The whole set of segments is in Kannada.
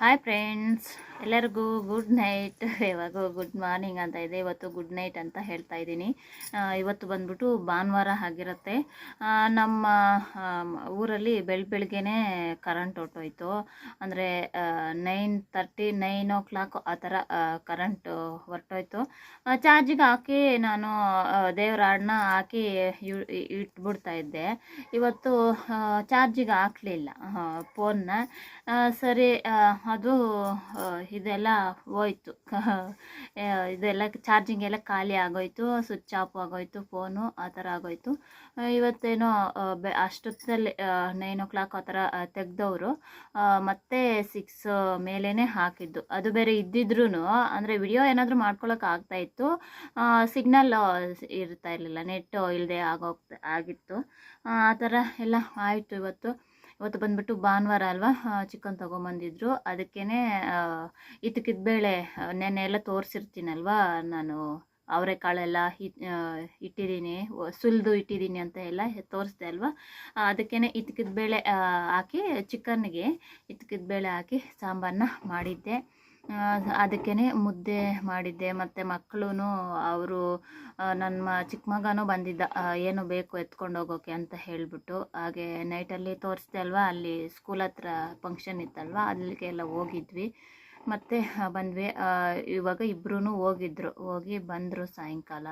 ಹಾಯ್ ಫ್ರೆಂಡ್ಸ್ ಎಲ್ಲರಿಗೂ ಗುಡ್ ನೈಟ್ ಇವಾಗ ಗುಡ್ ಮಾರ್ನಿಂಗ್ ಅಂತ ಇದೆ. ಇವತ್ತು ಗುಡ್ ನೈಟ್ ಅಂತ ಹೇಳ್ತಾ ಇದ್ದೀನಿ. ಇವತ್ತು ಬಂದ್ಬಿಟ್ಟು ಭಾನುವಾರ ಆಗಿರುತ್ತೆ. ನಮ್ಮ ಊರಲ್ಲಿ ಬೆಳ, ಬೆಳಗ್ಗೆನೇ ಕರೆಂಟ್ ಹೊಟ್ಟೋಯ್ತು ಅಂದರೆ nine thirty nine o'clock ಆ ಥರ ಕರೆಂಟ್ ಹೊರಟೋಯ್ತು. ಚಾರ್ಜಿಗೆ ಹಾಕಿ ನಾನು ದೇವ್ರ ಹಾಡನ್ನ ಹಾಕಿ ಇಟ್ಬಿಡ್ತಾ ಇದ್ದೆ. ಇವತ್ತು ಚಾರ್ಜಿಗೆ ಹಾಕಲಿಲ್ಲ ಫೋನ್ನ ಸರಿ ಅದು ಇದೆಲ್ಲ ಹೋಯ್ತು. ಇದೆಲ್ಲ ಚಾರ್ಜಿಂಗ್ ಎಲ್ಲ ಖಾಲಿ ಆಗೋಯ್ತು ಸ್ವಿಚ್ ಆಫ್ ಆಗೋಯ್ತು ಫೋನು ಆ ಥರ ಆಗೋಯ್ತು. ಇವತ್ತೇನೋ ಬೆ, ಅಷ್ಟೊತ್ತಲ್ಲಿ ನೈನ್ ಓ ಕ್ಲಾಕ್ ಆ ಥರ ತೆಗ್ದವರು ಮತ್ತೆ ಸಿಕ್ಸ್ ಮೇಲೇ ಹಾಕಿದ್ದು. ಅದು ಬೇರೆ ಇದ್ದಿದ್ರೂ ಅಂದರೆ ವಿಡಿಯೋ ಏನಾದರೂ ಮಾಡ್ಕೊಳಕ್ಕೆ ಆಗ್ತಾ ಇತ್ತು. ಸಿಗ್ನಲ್ ಇರ್ತಾ ಇರಲಿಲ್ಲ ನೆಟ್ ಇಲ್ಲದೆ ಆಗೋಗ್ತಾ ಆಗಿತ್ತು. ಆ ಥರ ಎಲ್ಲ ಆಯಿತು ಇವತ್ತು. ಇವತ್ತು ಬಂದ್ಬಿಟ್ಟು ಭಾನುವಾರ ಅಲ್ವಾ? ಚಿಕನ್ ತೊಗೊಂಬಂದಿದ್ರು. ಅದಕ್ಕೇ ಇದ್ದಕ್ಕಿದ್ದ ಬೇಳೆ ನೆನ್ನೆ ಎಲ್ಲ ತೋರಿಸಿರ್ತೀನಲ್ವಾ? ನಾನು ಅವರೆಕಾಳೆಲ್ಲ ಇಟ್ಟಿದ್ದೀನಿ. ಸುಲಿದು ಇಟ್ಟಿದ್ದೀನಿ ಅಂತ ಎಲ್ಲ ತೋರಿಸ್ದೆ ಅಲ್ವಾ? ಅದಕ್ಕೇ ಇದ್ದಕ್ಕಿದ್ದ ಬೇಳೆ ಹಾಕಿ ಚಿಕನ್ಗೆ ಇದ್ದಕ್ಕಿದ್ದ ಬೇಳೆ ಹಾಕಿ ಸಾಂಬಾರನ್ನ ಮಾಡಿದ್ದೆ. ಅದಕ್ಕೇ ಮುದ್ದೆ ಮಾಡಿದ್ದೆ. ಮತ್ತು ಮಕ್ಕಳು ಅವರು ನನ್ನ ಚಿಕ್ಕ ಮಗನೂ ಬಂದಿದ್ದ ಏನು ಬೇಕು ಎತ್ಕೊಂಡು ಹೋಗೋಕ್ಕೆ ಅಂತ ಹೇಳಿಬಿಟ್ಟು, ಹಾಗೆ ನೈಟಲ್ಲಿ ತೋರಿಸ್ದೆ ಅಲ್ವಾ, ಅಲ್ಲಿ ಸ್ಕೂಲ್ ಹತ್ರ ಫಂಕ್ಷನ್ ಇತ್ತಲ್ವಾ ಅಲ್ಲಿಗೆಲ್ಲ ಹೋಗಿದ್ವಿ. ಮತ್ತೆ ಬಂದ್ವಿ. ಇವಾಗ ಇಬ್ಬರೂ ಹೋಗಿದ್ರು. ಹೋಗಿ ಬಂದರು ಸಾಯಂಕಾಲ.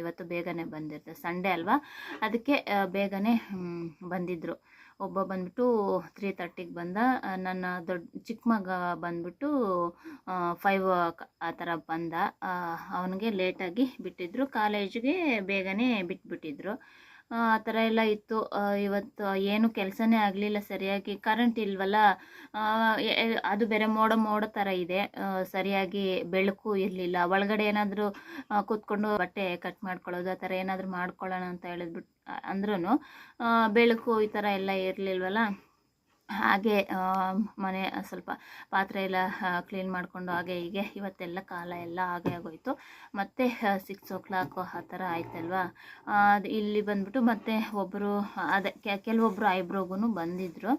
ಇವತ್ತು ಬೇಗನೆ ಬಂದಿರ್ತಾರೆ ಸಂಡೇ ಅಲ್ವಾ? ಅದಕ್ಕೆ ಬೇಗನೆ ಬಂದಿದ್ದರು ಒಬ್ಬ ಬಂದ್ಬಿಟ್ಟು ತ್ರೀ ತರ್ಟಿಗೆ ಬಂದ ನನ್ನ ದೊಡ್ಡ ಚಿಕ್ಕ ಮಗ ಬಂದ್ಬಿಟ್ಟು ಫೈವ್ ಆ ಥರ ಬಂದ. ಅವನಿಗೆ ಲೇಟಾಗಿ ಬಿಟ್ಟಿದ್ರು. ಕಾಲೇಜಿಗೆ ಬೇಗನೆ ಬಿಟ್ಬಿಟ್ಟಿದ್ರು. ಆ ಥರ ಎಲ್ಲ ಇತ್ತು. ಇವತ್ತು ಏನು ಕೆಲಸನೇ ಆಗಲಿಲ್ಲ ಸರಿಯಾಗಿ. ಕರೆಂಟ್ ಇಲ್ವಲ್ಲ? ಅದು ಬೇರೆ ಮೋಡ ಮೋಡ ಥರ ಇದೆ. ಸರಿಯಾಗಿ ಬೆಳಕು ಇರಲಿಲ್ಲ. ಒಳಗಡೆ ಏನಾದರೂ ಕೂತ್ಕೊಂಡು ಬಟ್ಟೆ ಕಟ್ ಮಾಡ್ಕೊಳ್ಳೋದು, ಆ ಥರ ಏನಾದರೂ ಮಾಡ್ಕೊಳ್ಳೋಣ ಅಂತ ಹೇಳಿದ್ಬಿಟ್ಟು ಅಂದ್ರೂ ಬೆಳಕು ಈ ಥರ ಎಲ್ಲ ಇರಲಿಲ್ವಲ್ಲ? ಹಾಗೆ ಮನೆ ಸ್ವಲ್ಪ ಪಾತ್ರೆ ಎಲ್ಲ ಕ್ಲೀನ್ ಮಾಡಿಕೊಂಡು ಹಾಗೆ ಹೀಗೆ ಇವತ್ತೆಲ್ಲ ಕಾಲ ಎಲ್ಲ ಹಾಗೆ ಆಗೋಯ್ತು. ಮತ್ತೆ ಸಿಕ್ಸ್ ಓ ಕ್ಲಾಕ್ ಆ ಥರ ಆಯ್ತಲ್ವಾ? ಅದು ಇಲ್ಲಿ ಬಂದ್ಬಿಟ್ಟು ಮತ್ತೆ ಒಬ್ಬರು ಅದೇ ಕೆಲವೊಬ್ಬರು ಐಬ್ರೋಗೂ ಬಂದಿದ್ದರು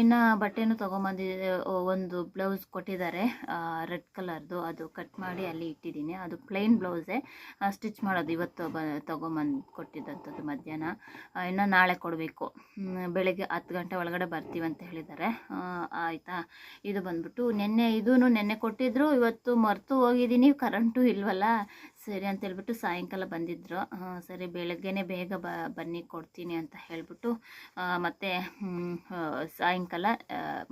ಇನ್ನು ಬಟ್ಟೆನೂ ತೊಗೊಂಬಂದಿದ್ದೆ ಒಂದು ಬ್ಲೌಸ್ ಕೊಟ್ಟಿದ್ದಾರೆ. ರೆಡ್ ಕಲರ್ದು ಅದು ಕಟ್ ಮಾಡಿ ಅಲ್ಲಿ ಇಟ್ಟಿದ್ದೀನಿ. ಅದು ಪ್ಲೈನ್ ಬ್ಲೌಸೇ ಸ್ಟಿಚ್ ಮಾಡೋದು ಇವತ್ತು ಬ ತೊಗೊಂಬಂದು ಕೊಟ್ಟಿದ್ದಂಥದ್ದು ಮಧ್ಯಾಹ್ನ. ಇನ್ನು ನಾಳೆ ಕೊಡಬೇಕು. ಬೆಳಗ್ಗೆ ಹತ್ತು ಗಂಟೆ ಒಳಗಡೆ ಬರ್ತೀವಿ ಅಂತ ಹೇಳಿದ್ದಾರೆ. ಆಯಿತಾ? ಇದು ಬಂದ್ಬಿಟ್ಟು ನಿನ್ನೆ ಇದೂ ನೆನ್ನೆ ಕೊಟ್ಟಿದ್ರು ಇವತ್ತು ಮರೆತು ಹೋಗಿದ್ದೀನಿ ಕರೆಂಟು ಇಲ್ವಲ್ಲ? ಸರಿ ಅಂತ ಹೇಳ್ಬಿಟ್ಟು ಸಾಯಂಕಾಲ ಬಂದಿದ್ದರು ಆ, ಸರಿ ಬೆಳಗ್ಗೆನೇ ಬೇಗ ಬ ಬನ್ನಿ ಕೊಡ್ತೀನಿ ಅಂತ ಹೇಳಿಬಿಟ್ಟು ಮತ್ತು ಸಾಯಂಕಾಲ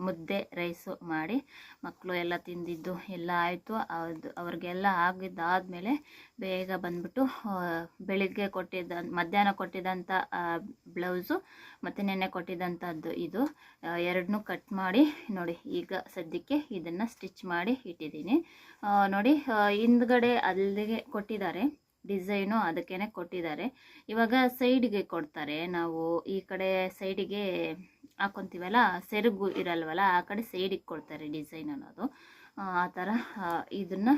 ಮುದ್ದೆ ರೈಸು ಮಾಡಿ ಮಕ್ಕಳು ಎಲ್ಲ ತಿಂದಿದ್ದು ಎಲ್ಲ ಆಯಿತು. ಅದು ಅವ್ರಿಗೆಲ್ಲ ಆಗಿದ್ದಾದಮೇಲೆ ಬೇಗ ಬಂದ್ಬಿಟ್ಟು ಬೆಳಿಗ್ಗೆ ಕೊಟ್ಟಿದ್ದ ಮಧ್ಯಾಹ್ನ ಕೊಟ್ಟಿದ್ದಂಥ ಬ್ಲೌಸು ಮತ್ತು ನೆನ್ನೆ ಕೊಟ್ಟಿದ್ದಂಥದ್ದು ಇದು ಎರಡನ್ನೂ ಕಟ್ ಮಾಡಿ ನೋಡಿ ಈಗ ಸದ್ಯಕ್ಕೆ ಇದನ್ನು ಸ್ಟಿಚ್ ಮಾಡಿ ಇಟ್ಟಿದ್ದೀನಿ. ನೋಡಿ ಹಿಂದ್ಗಡೆ ಅಲ್ಲಿಗೆ ಕೊಟ್ಟಿದ್ದಾರೆ ಡಿಸೈನು ಅದಕ್ಕೇ ಕೊಟ್ಟಿದ್ದಾರೆ. ಇವಾಗ ಸೈಡ್ಗೆ ಕೊಡ್ತಾರೆ, ನಾವು ಈ ಕಡೆ ಸೈಡಿಗೆ ಹಾಕೊತೀವಲ್ಲ, ಸೆರಗು ಇರಲ್ವಲ್ಲ, ಆ ಕಡೆ ಸೈಡಿಗೆ ಕೊಡ್ತಾರೆ ಡಿಸೈನ್ ಅನ್ನೋದು. ಆ ಥರ ಇದನ್ನು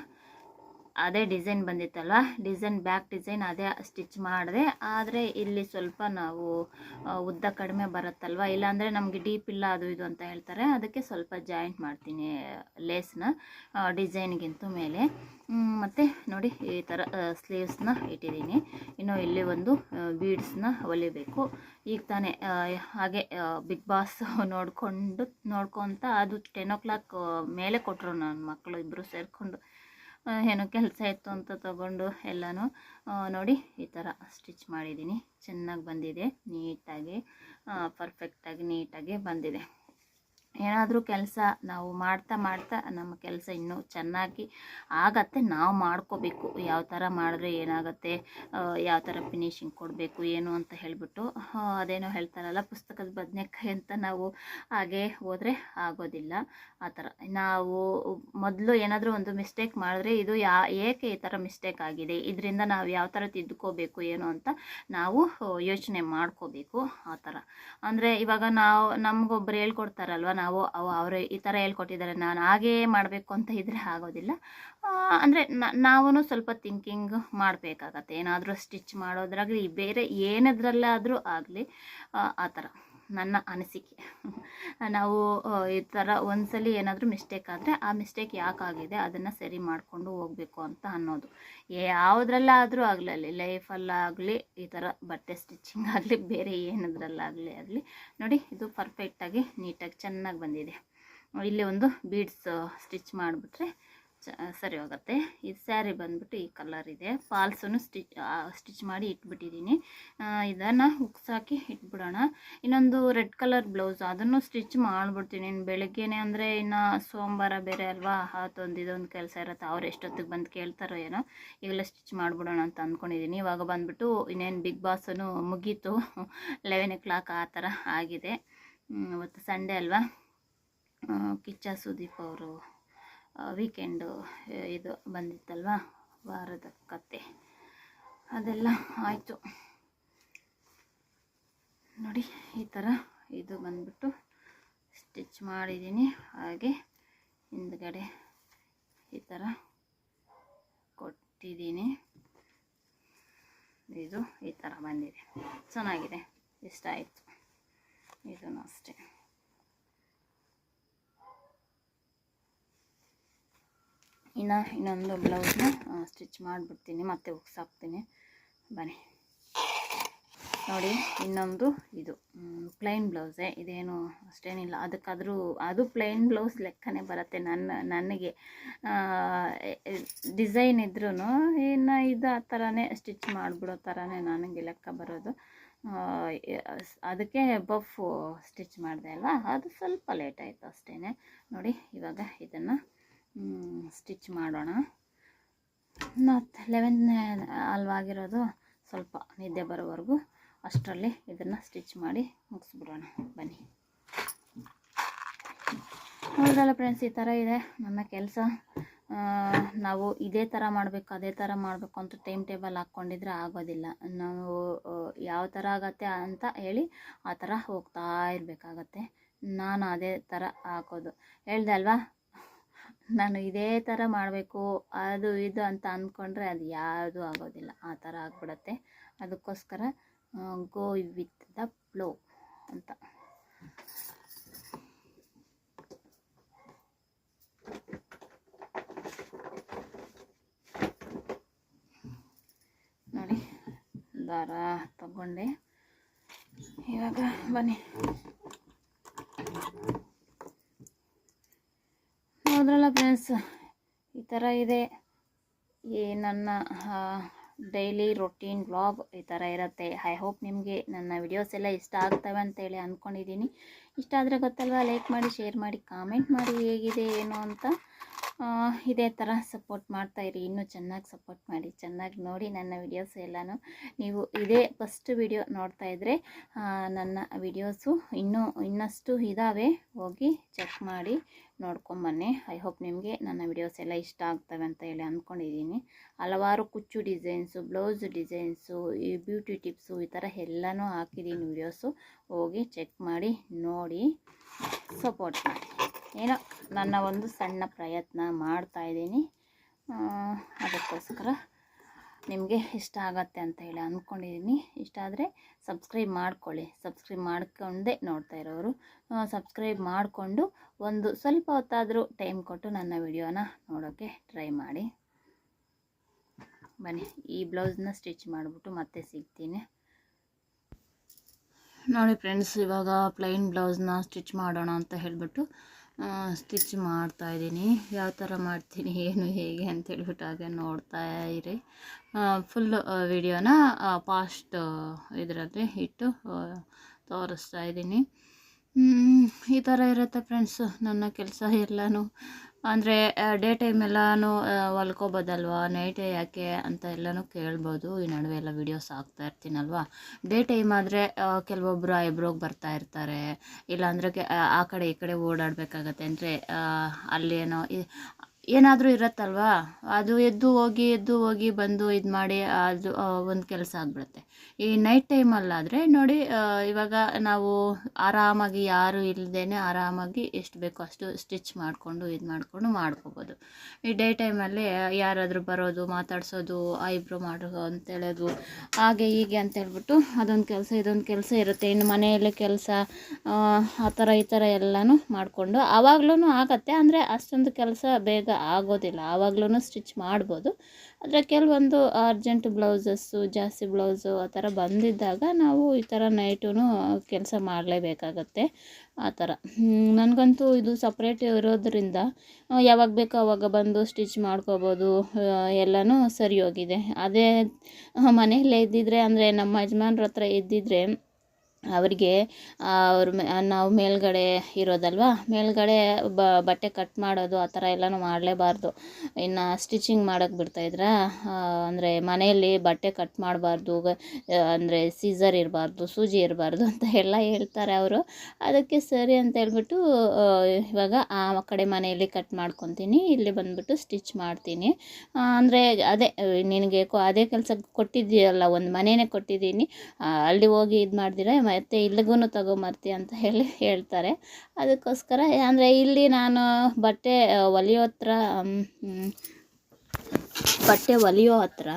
ಅದೇ ಡಿಸೈನ್ ಬಂದಿತ್ತಲ್ವ? ಡಿಸೈನ್, ಬ್ಯಾಕ್ ಡಿಸೈನ್ ಅದೇ ಸ್ಟಿಚ್ ಮಾಡಿದೆ. ಆದರೆ ಇಲ್ಲಿ ಸ್ವಲ್ಪ ನಾವು ಉದ್ದ ಕಡಿಮೆ ಬರುತ್ತಲ್ವ? ಇಲ್ಲಾಂದರೆ ನಮಗೆ ಡೀಪ್ ಇಲ್ಲ, ಅದು ಇದು ಅಂತ ಹೇಳ್ತಾರೆ. ಅದಕ್ಕೆ ಸ್ವಲ್ಪ ಜಾಯಿಂಟ್ ಮಾಡ್ತೀನಿ, ಲೇಸ್ನ ಡಿಸೈನ್ಗಿಂತ ಮೇಲೆ. ಮತ್ತು ನೋಡಿ, ಈ ಥರ ಸ್ಲೀವ್ಸ್ನ ಇಟ್ಟಿದ್ದೀನಿ. ಇನ್ನು ಇಲ್ಲಿ ಒಂದು ಬೀಡ್ಸ್ನ ಹೊಲಿಬೇಕು. ಈಗ ತಾನೇ ಹಾಗೆ ಬಿಗ್ ಬಾಸ್ ನೋಡಿಕೊಂಡು, ನೋಡ್ಕೊತ ಅದು ಟೆನ್ ಓ ಕ್ಲಾಕ್ ಮೇಲೆ ಕೊಟ್ಟರು ನನ್ನ ಮಕ್ಕಳು ಇಬ್ಬರು ಸೇರಿಕೊಂಡು. ಏನೋ ಕೆಲಸ ಇತ್ತು ಅಂತ ತಗೊಂಡು ಎಲ್ಲನೂ ನೋಡಿ ಈ ಥರ ಸ್ಟಿಚ್ ಮಾಡಿದ್ದೀನಿ. ಚೆನ್ನಾಗಿ ಬಂದಿದೆ ನೀಟಾಗಿ ಪರ್ಫೆಕ್ಟಾಗಿ ನೀಟಾಗಿ ಬಂದಿದೆ. ಏನಾದರೂ ಕೆಲಸ ನಾವು ಮಾಡ್ತಾ ಮಾಡ್ತಾ ನಮ್ಮ ಕೆಲಸ ಇನ್ನೂ ಚೆನ್ನಾಗಿ ಆಗತ್ತೆ, ನಾವು ಮಾಡ್ಕೋಬೇಕು. ಯಾವ ಥರ ಮಾಡಿದ್ರೆ ಏನಾಗುತ್ತೆ ಯಾವ ಥರ ಫಿನಿಶಿಂಗ್ ಕೊಡಬೇಕು, ಏನು ಅಂತ ಹೇಳಿಬಿಟ್ಟು ಅದೇನೋ ಹೇಳ್ತಾರಲ್ಲ, ಪುಸ್ತಕದ ಬದನೆಕಾಯಿ ಅಂತ ನಾವು ಹಾಗೆ ಹೋದರೆ ಆಗೋದಿಲ್ಲ. ಆ ಥರ ನಾವು ಮೊದಲು ಏನಾದರೂ ಒಂದು ಮಿಸ್ಟೇಕ್ ಮಾಡಿದ್ರೆ ಇದು ಯಾ, ಏಕೆ ಈ ಥರ ಮಿಸ್ಟೇಕ್ ಆಗಿದೆ, ಇದರಿಂದ ನಾವು ಯಾವ ಥರ ತಿದ್ದುಕೋಬೇಕು ಏನು ಅಂತ ನಾವು ಯೋಚನೆ ಮಾಡ್ಕೋಬೇಕು, ಆ ಥರ ಅಂದರೆ ಇವಾಗ ನಾವು ನಮಗೊಬ್ಬರು ಹೇಳ್ಕೊಡ್ತಾರಲ್ವ, ನಾವು ಅವ ಅವರು ಈ ಥರ ಹೇಳ್ಕೊಟ್ಟಿದ್ದಾರೆ, ನಾನು ಹಾಗೇ ಮಾಡಬೇಕು ಅಂತ ಇದ್ದರೆ ಆಗೋದಿಲ್ಲ. ಅಂದರೆ ನಾವೂ ಸ್ವಲ್ಪ ಥಿಂಕಿಂಗ್ ಮಾಡಬೇಕಾಗತ್ತೆ. ಏನಾದರೂ ಸ್ಟಿಚ್ ಮಾಡೋದ್ರಾಗಲಿ, ಬೇರೆ ಏನದ್ರಲ್ಲಾದರೂ ಆಗಲಿ ಆ ಥರ. ನನ್ನ ಅನಿಸಿಕೆ. ನಾವು ಈ ಥರ ಒಂದ್ಸಲಿ ಏನಾದರೂ ಮಿಸ್ಟೇಕ್ ಆದರೆ ಆ ಮಿಸ್ಟೇಕ್ ಯಾಕಾಗಿದೆ, ಅದನ್ನು ಸರಿ ಮಾಡಿಕೊಂಡು ಹೋಗಬೇಕು ಅಂತ ಅನ್ನೋದು. ಯಾವುದ್ರಲ್ಲಾದರೂ ಆಗಲಿ ಲೈಫಲ್ಲಾಗಲಿ ಈ ಥರ ಬಟ್ಟೆ ಸ್ಟಿಚ್ಚಿಂಗ್ ಆಗಲಿ, ಬೇರೆ ಏನದ್ರಲ್ಲಾಗಲಿ ಆಗಲಿ, ನೋಡಿ ಇದು ಪರ್ಫೆಕ್ಟಾಗಿ ನೀಟಾಗಿ ಚೆನ್ನಾಗಿ ಬಂದಿದೆ. ಇಲ್ಲಿ ಒಂದು ಬೀಡ್ಸ್ ಸ್ಟಿಚ್ ಮಾಡಿಬಿಟ್ರೆ ಸರಿ ಹೋಗುತ್ತೆ. ಇದು ಸ್ಯಾರಿ ಬಂದ್ಬಿಟ್ಟು ಈ ಕಲರ್ ಇದೆ. ಫಾಲ್ಸನ್ನು ಸ್ಟಿಚ್ ಸ್ಟಿಚ್ ಮಾಡಿ ಇಟ್ಬಿಟ್ಟಿದ್ದೀನಿ. ಇದನ್ನು ಹುಕ್ಸಾಕಿ ಇಟ್ಬಿಡೋಣ. ಇನ್ನೊಂದು ರೆಡ್ ಕಲರ್ ಬ್ಲೌಸ್, ಅದನ್ನು ಸ್ಟಿಚ್ ಮಾಡಿಬಿಡ್ತೀನಿ. ಇನ್ನು ಬೆಳಗ್ಗೆನೆ ಅಂದರೆ ಇನ್ನು ಸೋಮವಾರ ಬೇರೆ ಅಲ್ವಾ? ಅದೊಂದು ಇದೊಂದು ಕೆಲಸ ಇರುತ್ತೆ. ಅವ್ರು ಎಷ್ಟೊತ್ತಿಗೆ ಬಂದು ಕೇಳ್ತಾರೋ ಏನೋ ಈಗಲೇ ಸ್ಟಿಚ್ ಮಾಡಿಬಿಡೋಣ ಅಂತ ಅಂದ್ಕೊಂಡಿದ್ದೀನಿ ಇವಾಗ ಬಂದ್ಬಿಟ್ಟು ಇನ್ನೇನು ಬಿಗ್ ಬಾಸನ್ನು ಮುಗೀತು. ಲೆವೆನ್ ಓ ಕ್ಲಾಕ್ ಆ ಥರ ಆಗಿದೆ. ಇವತ್ತು ಸಂಡೇ ಅಲ್ವಾ? ಕಿಚ್ಚ ಸುದೀಪ್ ಅವರು ವೀಕೆಂಡು ಇದು ಬಂದಿತ್ತಲ್ವ? ವಾರದ ಕತೆ. ಅದೆಲ್ಲ ಆಯಿತು. ನೋಡಿ, ಈ ಥರ ಇದು ಬಂದ್ಬಿಟ್ಟು ಸ್ಟಿಚ್ ಮಾಡಿದ್ದೀನಿ. ಹಾಗೆ ಹಿಂದ್ಗಡೆ ಈ ಥರ ಕೊಟ್ಟಿದ್ದೀನಿ. ಇದು ಈ ಥರ ಬಂದಿದೆ. ಚೆನ್ನಾಗಿದೆ. ಇಷ್ಟ ಆಯಿತು. ಇದನ್ನು ಅಷ್ಟೇ. ಇನ್ನು ಇನ್ನೊಂದು ಬ್ಲೌಸ್ನ ಸ್ಟಿಚ್ ಮಾಡಿಬಿಡ್ತೀನಿ. ಮತ್ತೆ ಉಗ್ಸಾಕ್ತೀನಿ ಬನ್ನಿ. ನೋಡಿ, ಇನ್ನೊಂದು ಇದು. ಪ್ಲೈನ್ ಬ್ಲೌಸೇ ಇದೇನು ಅಷ್ಟೇನಿಲ್ಲ. ಅದಕ್ಕಾದರೂ ಅದು ಪ್ಲೈನ್ ಬ್ಲೌಸ್ ಲೆಕ್ಕನೇ ಬರುತ್ತೆ ನನ್ನ, ನನಗೆ. ಡಿಸೈನ್ ಇದ್ರೂ ಇನ್ನು ಇದು ಆ ಥರನೇ ಸ್ಟಿಚ್ ಮಾಡಿಬಿಡೋ ಥರನೇ ನನಗೆ ಲೆಕ್ಕ ಬರೋದು. ಅದಕ್ಕೆ ಬಫ್ ಸ್ಟಿಚ್ ಮಾಡಿದೆ ಅಲ್ವಾ? ಅದು ಸ್ವಲ್ಪ ಲೇಟ್ ಆಯಿತು ಅಷ್ಟೇ ನೋಡಿ, ಇವಾಗ ಇದನ್ನು ಸ್ಟಿಚ್ ಮಾಡೋಣ. ಮತ್ತು ಲೆವೆನ್ ಅಲ್ವಾಗಿರೋದು ಸ್ವಲ್ಪ ನಿದ್ದೆ ಬರೋವರೆಗೂ ಅಷ್ಟರಲ್ಲಿ ಇದನ್ನು ಸ್ಟಿಚ್ ಮಾಡಿ ಮುಗಿಸ್ಬಿಡೋಣ. ಬನ್ನಿ. ನೋಡಿದ್ರಲ್ಲ ಫ್ರೆಂಡ್ಸ್ ಈ ಥರ ಇದೆ. ನಮ್ಮ ಕೆಲಸ ನಾವು ಇದೇ ಥರ ಮಾಡಬೇಕು, ಅದೇ ಥರ ಮಾಡಬೇಕು ಅಂತ ಟೈಮ್ ಟೇಬಲ್ ಹಾಕ್ಕೊಂಡಿದ್ರೆ ಆಗೋದಿಲ್ಲ. ನಾವು ಯಾವ ಥರ ಆಗತ್ತೆ ಅಂತ ಹೇಳಿ ಆ ಥರ ಹೋಗ್ತಾ ಇರಬೇಕಾಗತ್ತೆ. ನಾನು ಅದೇ ಥರ ಹಾಕೋದು. ಹೇಳ್ದೆ ಅಲ್ವಾ? ನಾನು ಇದೇ ಥರ ಮಾಡಬೇಕು, ಅದು ಇದು ಅಂತ ಅಂದ್ಕೊಂಡ್ರೆ ಅದು ಯಾವುದೂ ಆಗೋದಿಲ್ಲ. ಆ ಥರ ಆಗ್ಬಿಡತ್ತೆ. ಅದಕ್ಕೋಸ್ಕರ ಗೋ ವಿತ್ ದ ಫ್ಲೋ ಅಂತ. ನೋಡಿ, ದಾರ ತಗೊಂಡೆ. ಇವಾಗ ಬನ್ನಿ. ಈ ಥರ ಇದೆ. ಈ ನನ್ನ ಡೈಲಿ ರೊಟೀನ್ ವ್ಲಾಗ್ ಈ ಥರ ಇರುತ್ತೆ. ಐ ಹೋಪ್ ನಿಮಗೆ ನನ್ನ ವಿಡಿಯೋಸ್ ಎಲ್ಲ ಇಷ್ಟ ಆಗ್ತವೆ ಅಂತೇಳಿ ಅಂದ್ಕೊಂಡಿದ್ದೀನಿ ಇಷ್ಟ ಆದರೆ ಗೊತ್ತಲ್ವ ಲೈಕ್ ಮಾಡಿ ಶೇರ್ ಮಾಡಿ ಕಾಮೆಂಟ್ ಮಾಡಿ ಹೇಗಿದೆ, ಏನು ಅಂತ. ಇದೇ ಥರ ಸಪೋರ್ಟ್ ಮಾಡ್ತಾಯಿರಿ ಇನ್ನೂ ಚೆನ್ನಾಗಿ ಸಪೋರ್ಟ್ ಮಾಡಿ. ಚೆನ್ನಾಗಿ ನೋಡಿ ನನ್ನ ವಿಡಿಯೋಸ್ ಎಲ್ಲನೂ. ನೀವು ಇದೇ ಫಸ್ಟ್ ವಿಡಿಯೋ ನೋಡ್ತಾ ಇದ್ದರೆ ನನ್ನ ವಿಡಿಯೋಸು ಇನ್ನೂ ಇನ್ನಷ್ಟು ಇದ್ದಾವೆ ಹೋಗಿ ಚೆಕ್ ಮಾಡಿ ನೋಡ್ಕೊಂಬನ್ನಿ ಐ ಹೋಪ್ ನಿಮಗೆ ನನ್ನ ವಿಡಿಯೋಸ್ ಎಲ್ಲ ಇಷ್ಟ ಆಗ್ತವೆ ಅಂತ ಹೇಳಿ ಅಂದ್ಕೊಂಡಿದ್ದೀನಿ ಹಲವಾರು ಕುಚ್ಚು ಡಿಸೈನ್ಸು ಬ್ಲೌಸ್ ಡಿಸೈನ್ಸು ಈ ಬ್ಯೂಟಿ ಟಿಪ್ಸು ಈ ಥರ ಎಲ್ಲನೂ ಹಾಕಿದ್ದೀನಿ ವಿಡಿಯೋಸು ಹೋಗಿ ಚೆಕ್ ಮಾಡಿ ನೋಡಿ ಸಪೋರ್ಟ್ ಮಾಡಿ. ಏನೋ ನನ್ನ ಒಂದು ಸಣ್ಣ ಪ್ರಯತ್ನ ಮಾಡ್ತಾ ಇದ್ದೀನಿ. ಅದಕ್ಕೋಸ್ಕರ ನಿಮಗೆ ಇಷ್ಟ ಆಗತ್ತೆ ಅಂತ ಹೇಳಿ ಅಂದ್ಕೊಂಡಿದ್ದೀನಿ. ಇಷ್ಟ ಆದರೆ ಸಬ್ಸ್ಕ್ರೈಬ್ ಮಾಡ್ಕೊಳ್ಳಿ. ಸಬ್ಸ್ಕ್ರೈಬ್ ಮಾಡ್ಕೊಂಡೇ ನೋಡ್ತಾ ಇರೋರು ಸಬ್ಸ್ಕ್ರೈಬ್ ಮಾಡಿಕೊಂಡು ಒಂದು ಸ್ವಲ್ಪ ಹೊತ್ತಾದರೂ ಟೈಮ್ ಕೊಟ್ಟು ನನ್ನ ವಿಡಿಯೋನ ನೋಡೋಕ್ಕೆ ಟ್ರೈ ಮಾಡಿ. ಬನ್ನಿ, ಈ ಬ್ಲೌಸ್ನ ಸ್ಟಿಚ್ ಮಾಡಿಬಿಟ್ಟು ಮತ್ತೆ ಸಿಗ್ತೀನಿ. ನೋಡಿ ಫ್ರೆಂಡ್ಸ್, ಇವಾಗ ಪ್ಲೈನ್ ಬ್ಲೌಸ್ನ ಸ್ಟಿಚ್ ಮಾಡೋಣ ಅಂತ ಹೇಳಿಬಿಟ್ಟು ಸ್ಟಿಚ್ ಮಾಡ್ತಾ ಇದ್ದೀನಿ. ಯಾವ ಥರ ಮಾಡ್ತೀನಿ, ಏನು, ಹೇಗೆ ಅಂತ ಹೇಳ್ಬಿಟ್ಟು ಹಾಗೆ ನೋಡ್ತಾ ಇರಿ. ಫುಲ್ ವಿಡಿಯೋನ ಪಾಸ್ಟ್ ಇದರಲ್ಲಿ ಇಟ್ಟು ತೋರಿಸ್ತಾ ಇದ್ದೀನಿ. ಈ ಥರ ಇರುತ್ತೆ ಫ್ರೆಂಡ್ಸು ನನ್ನ ಕೆಲಸ ಎಲ್ಲನೂ ಅಂದರೆ ಡೇ ಟೈಮ್ ಎಲ್ಲನೂ ಹೊಲ್ಕೋಬೋದಲ್ವಾ? ನೈಟ್ ಯಾಕೆ ಅಂತ ಎಲ್ಲನೂ ಕೇಳ್ಬೋದು. ಈ ನಡುವೆ ಎಲ್ಲ ವೀಡಿಯೋಸ್ ಹಾಕ್ತಾ ಇರ್ತೀನಲ್ವಾ? ಡೇ ಟೈಮ್ ಆದರೆ ಕೆಲವೊಬ್ಬರು ಐಬ್ರೋಗೆ ಬರ್ತಾ ಇರ್ತಾರೆ. ಇಲ್ಲಾಂದರೆ ಆ ಕಡೆ ಈ ಕಡೆ ಓಡಾಡಬೇಕಾಗತ್ತೆ. ಅಂದರೆ ಅಲ್ಲೇನೋ ಏನಾದರೂ ಇರುತ್ತಲ್ವಾ? ಅದು ಎದ್ದು ಹೋಗಿ ಎದ್ದು ಹೋಗಿ ಬಂದು ಇದು ಮಾಡಿ ಅದು ಒಂದು ಕೆಲಸ ಆಗಿಬಿಡುತ್ತೆ. ಈ ನೈಟ್ ಟೈಮಲ್ಲಾದರೆ ನೋಡಿ ಇವಾಗ ನಾವು ಆರಾಮಾಗಿ ಯಾರು ಇಲ್ಲದೇ ಆರಾಮಾಗಿ ಎಷ್ಟು ಬೇಕೋ ಅಷ್ಟು ಸ್ಟಿಚ್ ಮಾಡಿಕೊಂಡು, ಇದು ಮಾಡಿಕೊಂಡು ಮಾಡ್ಕೋಬೋದು. ಈ ಡೇ ಟೈಮಲ್ಲಿ ಯಾರಾದರೂ ಬರೋದು, ಮಾತಾಡ್ಸೋದು ಐಬ್ರೋ ಮಾಡೋದು ಅಂತ ಹೇಳೋದು, ಹಾಗೆ ಹೀಗೆ ಅಂತ ಹೇಳ್ಬಿಟ್ಟು ಅದೊಂದು ಕೆಲಸ, ಇದೊಂದು ಕೆಲಸ ಇರುತ್ತೆ. ಇನ್ನು ಮನೆಯಲ್ಲಿ ಕೆಲಸ, ಆ ಥರ ಈ ಥರ ಎಲ್ಲನೂ ಮಾಡಿಕೊಂಡು ಆವಾಗಲೂ ಆಗತ್ತೆ. ಅಂದರೆ ಅಷ್ಟೊಂದು ಕೆಲಸ ಬೇಗ ಆಗೋದಿಲ್ಲ. ಆವಾಗ್ಲೂ ಸ್ಟಿಚ್ ಮಾಡ್ಬೋದು. ಆದರೆ ಕೆಲವೊಂದು ಅರ್ಜೆಂಟ್ ಬ್ಲೌಸಸ್ಸು, ಜಾಸ್ತಿ ಬ್ಲೌಸು ಆ ಥರ ಬಂದಿದ್ದಾಗ ನಾವು ಈ ಥರ ನೈಟೂ ಕೆಲಸ ಮಾಡಲೇಬೇಕಾಗತ್ತೆ ಆ ಥರ. ನನಗಂತೂ ಇದು ಸಪ್ರೇಟ್ ಇರೋದ್ರಿಂದ ಯಾವಾಗ ಬೇಕೋ ಅವಾಗ ಬಂದು ಸ್ಟಿಚ್ ಮಾಡ್ಕೋಬೋದು ಎಲ್ಲನೂ ಸರಿ ಹೋಗಿದೆ ಅದೇ ಮನೆಯಲ್ಲೇ ಇದ್ದಿದ್ರೆ ಅಂದರೆ ನಮ್ಮ ಯಜಮಾನ್ರ ಹತ್ರ ಇದ್ದಿದ್ರೆ ಅವರಿಗೆ ಅವ್ರ ನಾವು ಮೇಲ್ಗಡೆ ಇರೋದಲ್ವಾ? ಮೇಲ್ಗಡೆ ಬಟ್ಟೆ ಕಟ್ ಮಾಡೋದು, ಆ ಥರ ಎಲ್ಲನೂ ಮಾಡಲೇಬಾರ್ದು. ಇನ್ನು ಸ್ಟಿಚಿಂಗ್ ಮಾಡೋಕ್ಕೆ ಬಿಡ್ತಾಯಿದ್ರಾ ಅಂದರೆ ಮನೆಯಲ್ಲಿ ಬಟ್ಟೆ ಕಟ್ ಮಾಡಬಾರ್ದು ಅಂದರೆ ಸೀಸರ್ ಇರಬಾರ್ದು, ಸೂಜಿ ಇರಬಾರ್ದು ಅಂತ ಎಲ್ಲ ಹೇಳ್ತಾರೆ ಅವರು. ಅದಕ್ಕೆ ಸರಿ ಅಂತ ಹೇಳ್ಬಿಟ್ಟು ಇವಾಗ ಆ ಕಡೆ ಮನೆಯಲ್ಲಿ ಕಟ್ ಮಾಡ್ಕೊತೀನಿ, ಇಲ್ಲಿ ಬಂದುಬಿಟ್ಟು ಸ್ಟಿಚ್ ಮಾಡ್ತೀನಿ. ಅಂದರೆ ಅದೇ, ನಿನಗೆ ಅದೇ ಕೆಲಸ ಕೊಟ್ಟಿದ್ದೀಯಲ್ಲ, ಒಂದು ಮನೆಯೇ ಕೊಟ್ಟಿದ್ದೀನಿ. ಅಲ್ಲಿ ಹೋಗಿ ಇದು ಮಾಡ್ದಿರ ಮತ್ತೆ ಇಲ್ಲಿಗೂ ತಗೊಂಬರ್ತಿ ಅಂತ ಹೇಳಿ ಹೇಳ್ತಾರೆ. ಅದಕ್ಕೋಸ್ಕರ ಅಂದರೆ ಇಲ್ಲಿ ನಾನು ಬಟ್ಟೆ ಹೊಲಿಯೋತ್ರ ಬಟ್ಟೆ ಒಲಿಯೋ ಹತ್ರ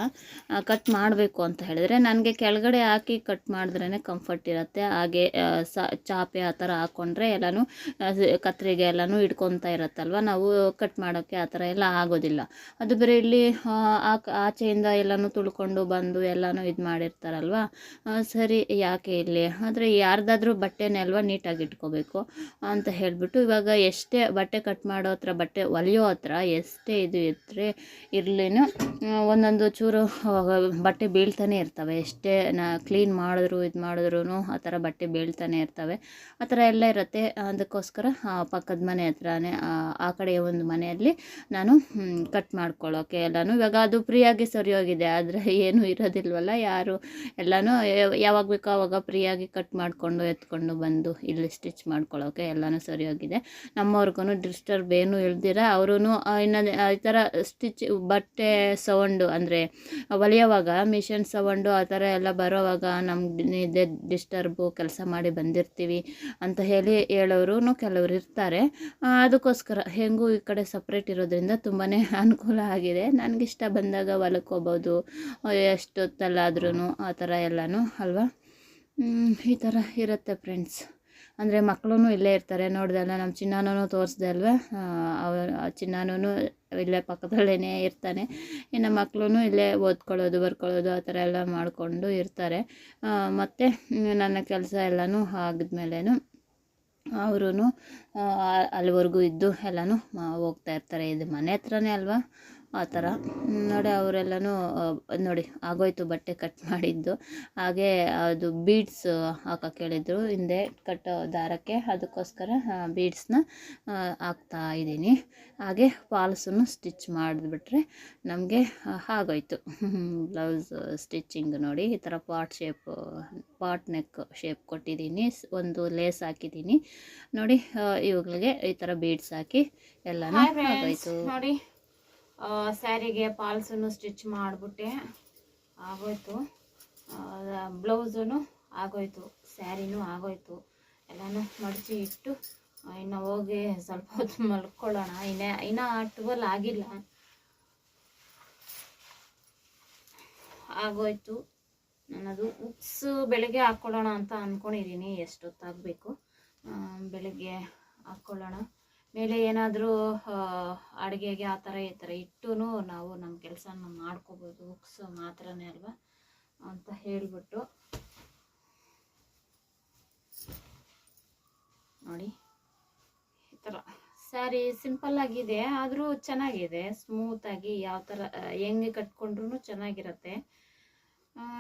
ಕಟ್ ಮಾಡಬೇಕು ಅಂತ ಹೇಳಿದ್ರೆ ನನಗೆ ಕೆಳಗಡೆ ಹಾಕಿ ಕಟ್ ಮಾಡಿದ್ರೇ ಕಂಫರ್ಟ್ ಇರುತ್ತೆ. ಹಾಗೆ ಸ, ಚಾಪೆ ಆ ಥರ ಹಾಕ್ಕೊಂಡ್ರೆ ಎಲ್ಲನೂ ಕತ್ತರಿಗೆ ಎಲ್ಲನೂ ಹಿಡ್ಕೊತಾ ಇರುತ್ತಲ್ವ? ನಾವು ಕಟ್ ಮಾಡೋಕ್ಕೆ ಆ ಥರ ಎಲ್ಲ ಆಗೋದಿಲ್ಲ. ಅದು ಬೇರೆ ಇಲ್ಲಿ ಆಚೆಯಿಂದ ಎಲ್ಲನೂ ತುಳ್ಕೊಂಡು ಬಂದು ಎಲ್ಲನೂ ಇದು ಮಾಡಿರ್ತಾರಲ್ವ? ಸರಿ, ಯಾಕೆ ಇಲ್ಲಿ? ಆದರೆ ಯಾರ್ದಾದ್ರೂ ಬಟ್ಟೆನೇ ಅಲ್ವಾ ನೀಟಾಗಿ ಇಟ್ಕೋಬೇಕು ಅಂತ ಹೇಳಿಬಿಟ್ಟು ಇವಾಗ ಎಷ್ಟೇ ಬಟ್ಟೆ ಕಟ್ ಮಾಡೋ ಹತ್ರ, ಬಟ್ಟೆ ಒಲಿಯೋ ಹತ್ರ ಎಷ್ಟೇ ಇದು ಇದ್ದರೆ ಇರ್ಲಿನು ಒಂದೊಂದು ಚೂರು ಬಟ್ಟೆ ಬೀಳ್ತಾನೆ ಇರ್ತವೆ. ಎಷ್ಟೇ ನಾ ಕ್ಲೀನ್ ಮಾಡಿದ್ರು ಇದು ಮಾಡಿದ್ರು ಆ ಥರ ಬಟ್ಟೆ ಬೀಳ್ತಾನೆ ಇರ್ತವೆ. ಆ ಥರ ಎಲ್ಲ ಇರುತ್ತೆ. ಅದಕ್ಕೋಸ್ಕರ ಪಕ್ಕದ ಮನೆ ಹತ್ರನೇ ಆ, ಕಡೆಯ ಒಂದು ಮನೆಯಲ್ಲಿ ನಾನು ಕಟ್ ಮಾಡ್ಕೊಳ್ಳೋಕೆ ಎಲ್ಲನೂ. ಇವಾಗ ಅದು ಫ್ರೀಯಾಗಿ ಸರಿ ಹೋಗಿದೆ ಆದರೆ ಏನೂ ಇರೋದಿಲ್ವಲ್ಲ ಯಾರು ಎಲ್ಲನೂ ಯಾವಾಗ ಬೇಕೋ ಆವಾಗ ಫ್ರೀಯಾಗಿ ಕಟ್ ಮಾಡಿಕೊಂಡು ಎತ್ಕೊಂಡು ಬಂದು ಇಲ್ಲಿ ಸ್ಟಿಚ್ ಮಾಡ್ಕೊಳ್ಳೋಕೆ ಎಲ್ಲನೂ ಸರಿ ಹೋಗಿದೆ ನಮ್ಮವ್ರಿಗೂ ಡಿಸ್ಟರ್ಬ್ ಏನೂ ಇಲ್ದಿರ ಅವರು ಇನ್ನೊಂದು ಈ ಥರ ಸ್ಟಿಚ್ ಬಟ್ಟೆ ಸೌಂಡು ಅಂದರೆ ಹೊಲಿಯೋವಾಗ ಮಿಷನ್ ಸೌಂಡು ಆ ಥರ ಎಲ್ಲ ಬರೋವಾಗ ನಮ್ಗೆ ಡಿಸ್ಟರ್ಬು ಕೆಲಸ ಮಾಡಿ ಬಂದಿರ್ತೀವಿ ಅಂತ ಹೇಳಿ ಹೇಳೋರು ಕೆಲವರು ಇರ್ತಾರೆ. ಅದಕ್ಕೋಸ್ಕರ ಹೆಂಗೂ ಈ ಕಡೆ ಸಪ್ರೇಟ್ ಇರೋದ್ರಿಂದ ತುಂಬಾ ಅನುಕೂಲ ಆಗಿದೆ. ನನಗಿಷ್ಟ ಬಂದಾಗ ಹೊಲಕ್ಕೋಗ್ಬೋದು ಎಷ್ಟೊತ್ತಲ್ಲಾದ್ರೂ ಆ ಥರ ಎಲ್ಲನೂ ಅಲ್ವಾ? ಈ ಥರ ಇರುತ್ತೆ ಫ್ರೆಂಡ್ಸ್ ಅಂದರೆ ಮಕ್ಕಳು ಇಲ್ಲೇ ಇರ್ತಾರೆ. ನೋಡ್ದಲ್ಲ ನಮ್ಮ ಚಿನ್ನಾನೂ ತೋರಿಸ್ದೆ ಅಲ್ವಾ? ಅವ್ರ ಚಿನ್ನಾನೂ ಇಲ್ಲೇ ಪಕ್ಕದಲ್ಲೇ ಇರ್ತಾನೆ. ಇನ್ನು ಮಕ್ಕಳು ಇಲ್ಲೇ ಓದ್ಕೊಳ್ಳೋದು, ಬರ್ಕೊಳ್ಳೋದು, ಆ ಥರ ಎಲ್ಲ ಮಾಡಿಕೊಂಡು ಇರ್ತಾರೆ. ಮತ್ತು ನನ್ನ ಕೆಲಸ ಎಲ್ಲನೂ ಆಗಿದ್ಮೇಲೇನು ಅವರು ಅಲ್ಲಿವರೆಗೂ ಇದ್ದು ಎಲ್ಲನೂ ಹೋಗ್ತಾ ಇರ್ತಾರೆ. ಇದು ಮನೆ ಹತ್ರನೇ ಅಲ್ವಾ? ಆ ಥರ. ನೋಡಿ ಅವರೆಲ್ಲನೂ ನೋಡಿ ಆಗೋಯ್ತು ಬಟ್ಟೆ ಕಟ್ ಮಾಡಿದ್ದು. ಹಾಗೆ ಅದು ಬೀಡ್ಸ್ ಹಾಕಕ್ಕೆ ಹೇಳಿದ್ರು ಹಿಂದೆ ಕಟ್ಟೋ ದಾರಕ್ಕೆ ಅದಕ್ಕೋಸ್ಕರ ಬೀಡ್ಸ್ನ ಹಾಕ್ತಾ ಇದ್ದೀನಿ. ಹಾಗೆ ಫಾಲ್ಸನ್ನು ಸ್ಟಿಚ್ ಮಾಡಿಬಿಟ್ರೆ ನಮಗೆ ಆಗೋಯ್ತು ಬ್ಲೌಸ್ ಸ್ಟಿಚಿಂಗ್ ನೋಡಿ. ಈ ಥರ pot shape pot neck shape ಕೊಟ್ಟಿದ್ದೀನಿ. ಒಂದು ಲೇಸ್ ಹಾಕಿದ್ದೀನಿ. ನೋಡಿ ಇವುಗಳಿಗೆ ಈ ಥರ ಬೀಡ್ಸ್ ಹಾಕಿ ಎಲ್ಲನೂ ಆಗೋಯ್ತು. ನೋಡಿ. ಸ್ಯಾರಿಗೆ ಪಾಲ್ಸನ್ನು ಸ್ಟಿಚ್ ಮಾಡಿಬಿಟ್ಟೆ. ಆಗೋಯ್ತು. ಬ್ಲೌಸೂ ಆಗೋಯ್ತು. ಸ್ಯಾರಿನೂ ಆಗೋಯ್ತು. ಎಲ್ಲನೂ ಮಡಚಿ ಇಟ್ಟು ಇನ್ನು ಹೋಗಿ ಸ್ವಲ್ಪ ಹೊತ್ತು ಮಲ್ಕೊಳ್ಳೋಣ. ಇನ್ನೇ, ಇನ್ನೂ ಟ್ವೆಲ್ ಆಗಿಲ್ಲ. ಆಗೋಯ್ತು. ನನ್ನದು ಉಕ್ಸ್ ಬೆಳಗ್ಗೆ ಹಾಕ್ಕೊಳ್ಳೋಣ ಅಂತ ಅಂದ್ಕೊಂಡಿದ್ದೀನಿ ಎಷ್ಟೊತ್ತಾಗಬೇಕು? ಬೆಳಗ್ಗೆ ಹಾಕ್ಕೊಳ್ಳೋಣ. ಮೇಲೆ ಏನಾದರೂ ಅಡುಗೆಗೆ ಆ ಥರ ಈ ಥರ ಇಟ್ಟು ನಾವು ನಮ್ಮ ಕೆಲಸನ ಮಾಡ್ಕೋಬೋದು ಬುಕ್ಸ್ ಮಾತ್ರನೇ ಅಲ್ವಾ ಅಂತ ಹೇಳಿಬಿಟ್ಟು. ನೋಡಿ, ಈ ಥರ ಸ್ಯಾರಿ ಸಿಂಪಲ್ ಆಗಿದೆ, ಆದರೂ ಚೆನ್ನಾಗಿದೆ ಸ್ಮೂತಾಗಿ ಯಾವ ಥರ ಹೆಂಗೆ ಕಟ್ಕೊಂಡ್ರು ಚೆನ್ನಾಗಿರತ್ತೆ.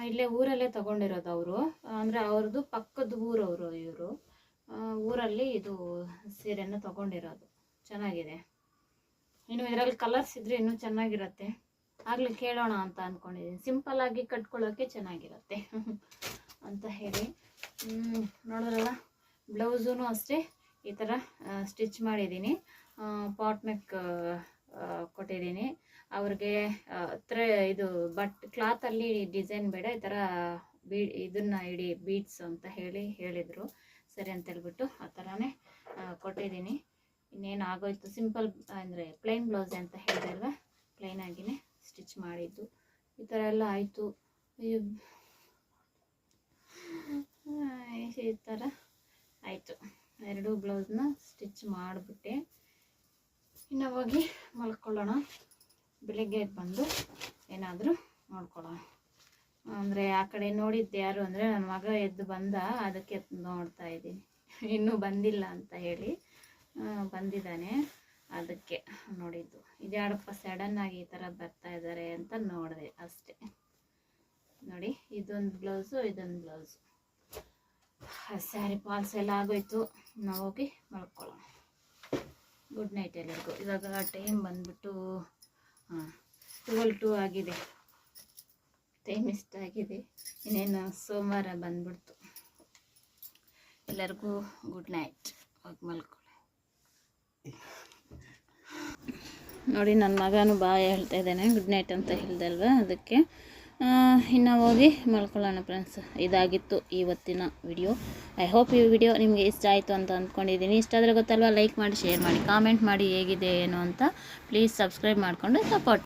ಇಲ್ಲೇ ಊರಲ್ಲೇ ತಗೊಂಡಿರೋದು ಅವರು. ಅಂದರೆ ಅವ್ರದ್ದು ಪಕ್ಕದ ಊರವರು ಇವರು. ಊರಲ್ಲಿ ಇದು ಸೀರೆಯನ್ನು ತಗೊಂಡಿರೋದು. ಚೆನ್ನಾಗಿದೆ. ಇನ್ನು ಇದರಲ್ಲಿ ಕಲರ್ಸ್ ಇದ್ರೆ ಇನ್ನೂ ಚೆನ್ನಾಗಿರುತ್ತೆ. ಆಗಲೇ ಕೇಳೋಣ ಅಂತ ಅಂದ್ಕೊಂಡಿದ್ದೀನಿ ಸಿಂಪಲ್ ಆಗಿ ಕಟ್ಕೊಳ್ಳೋಕೆ ಚೆನ್ನಾಗಿರುತ್ತೆ ಅಂತ ಹೇಳಿ. ನೋಡಿದ್ರಲ್ಲ? ಬ್ಲೌಸೂ ಅಷ್ಟೇ ಈ ಥರ ಸ್ಟಿಚ್ ಮಾಡಿದ್ದೀನಿ. ಪಾಟ್ ನೆಕ್ ಕೊಟ್ಟಿದ್ದೀನಿ. ಅವ್ರಿಗೆ ಹತ್ರ ಇದು ಬಟ್ ಕ್ಲಾತಲ್ಲಿ ಡಿಸೈನ್ ಬೇಡ. ಈ ಥರ ಬೀ, ಇದನ್ನು ಇಡಿ ಬೀಡ್ಸ್ ಅಂತ ಹೇಳಿ ಹೇಳಿದರು. ಸರಿ ಅಂತ ಹೇಳ್ಬಿಟ್ಟು ಆ ಥರನೇ ಕೊಟ್ಟಿದ್ದೀನಿ. ಇನ್ನೇನು ಆಗೋಯ್ತು? ಸಿಂಪಲ್ ಅಂದರೆ ಪ್ಲೈನ್ ಬ್ಲೌಸ್ ಅಂತ ಹೇಳಿದೆ ಪ್ಲೈನ್ ಆಗಿನೇ ಸ್ಟಿಚ್ ಮಾಡಿದ್ದು. ಈ ಥರ ಎಲ್ಲ ಆಯಿತು. ಈ ಥರ ಆಯಿತು. ಎರಡು ಬ್ಲೌಸ್ನ ಸ್ಟಿಚ್ ಮಾಡಿಬಿಟ್ಟೆ. ಇನ್ನು ಹೋಗಿ ಮಲ್ಕೊಳ್ಳೋಣ. ಬೆಳಗ್ಗೆ ಬಂದು ಏನಾದರೂ ನೋಡ್ಕೊಳ್ಳೋಣ. ಅಂದರೆ ಆ ಕಡೆ ನೋಡಿದ್ದು ಯಾರು ಅಂದರೆ ನನ್ನ ಮಗ ಎದ್ದು ಬಂದ, ಅದಕ್ಕೆ ನೋಡ್ತಾ ಇದ್ದೀನಿ. ಇನ್ನೂ ಬಂದಿಲ್ಲ ಅಂತ ಹೇಳಿ ಬಂದಿದ್ದಾನೆ. ಅದಕ್ಕೆ ನೋಡಿದ್ದು. ಇದ್ಯಾಡಪ್ಪ ಸಡನ್ನಾಗಿ ಈ ಥರ ಬರ್ತಾ ಇದ್ದಾರೆ ಅಂತ ನೋಡಿದೆ ಅಷ್ಟೇ. ನೋಡಿ, ಇದೊಂದು ಬ್ಲೌಸು ಇದೊಂದು ಬ್ಲೌಸು ಸ್ಯಾರಿ ಫಾಲ್ಸ್ ಎಲ್ಲ ಆಗೋಯ್ತು. ನಾವು ಹೋಗಿ ಮಲ್ಕೊಳ್ಳೋಣ. ಗುಡ್ ನೈಟ್ ಎಲ್ಲರಿಗೂ. ಇವಾಗ ಟೈಮ್ ಬಂದ್ಬಿಟ್ಟು ಹಾಂ ಟ್ವೆಲ್ ಟು ಆಗಿದೆ. ಟೈಮ್ ಇಷ್ಟ ಆಗಿದೆ. ಇನ್ನೇನು ಸೋಮವಾರ ಬಂದ್ಬಿಡ್ತು. ಎಲ್ಲರಿಗೂ ಗುಡ್ ನೈಟ್ ಹೋಗಿ ಮಲ್ಕೊಳ್ಳಿ. ನೋಡಿ ನನ್ನ ಮಗನೂ ಬಾಯ ಹೇಳ್ತಾ ಇದ್ದಾನೆ. ಗುಡ್ ನೈಟ್ ಅಂತ ಹೇಳ್ದಲ್ವ ಅದಕ್ಕೆ. ಇನ್ನು ಹೋಗಿ ಮಲ್ಕೊಳ್ಳೋಣ ಫ್ರೆಂಡ್ಸ್ ಇದಾಗಿತ್ತು ಇವತ್ತಿನ ವಿಡಿಯೋ ಐ ಹೋಪ್ ಈ ವಿಡಿಯೋ ನಿಮಗೆ ಇಷ್ಟ ಆಯಿತು ಅಂತ ಅಂದ್ಕೊಂಡಿದ್ದೀನಿ. ಇಷ್ಟ ಆದರೆ ಗೊತ್ತಲ್ವ ಲೈಕ್ ಮಾಡಿ ಶೇರ್ ಮಾಡಿ ಕಾಮೆಂಟ್ ಮಾಡಿ ಹೇಗಿದೆ ಏನು ಅಂತ. ಪ್ಲೀಸ್ ಸಬ್ಸ್ಕ್ರೈಬ್ ಮಾಡಿಕೊಂಡು ಸಪೋರ್ಟ್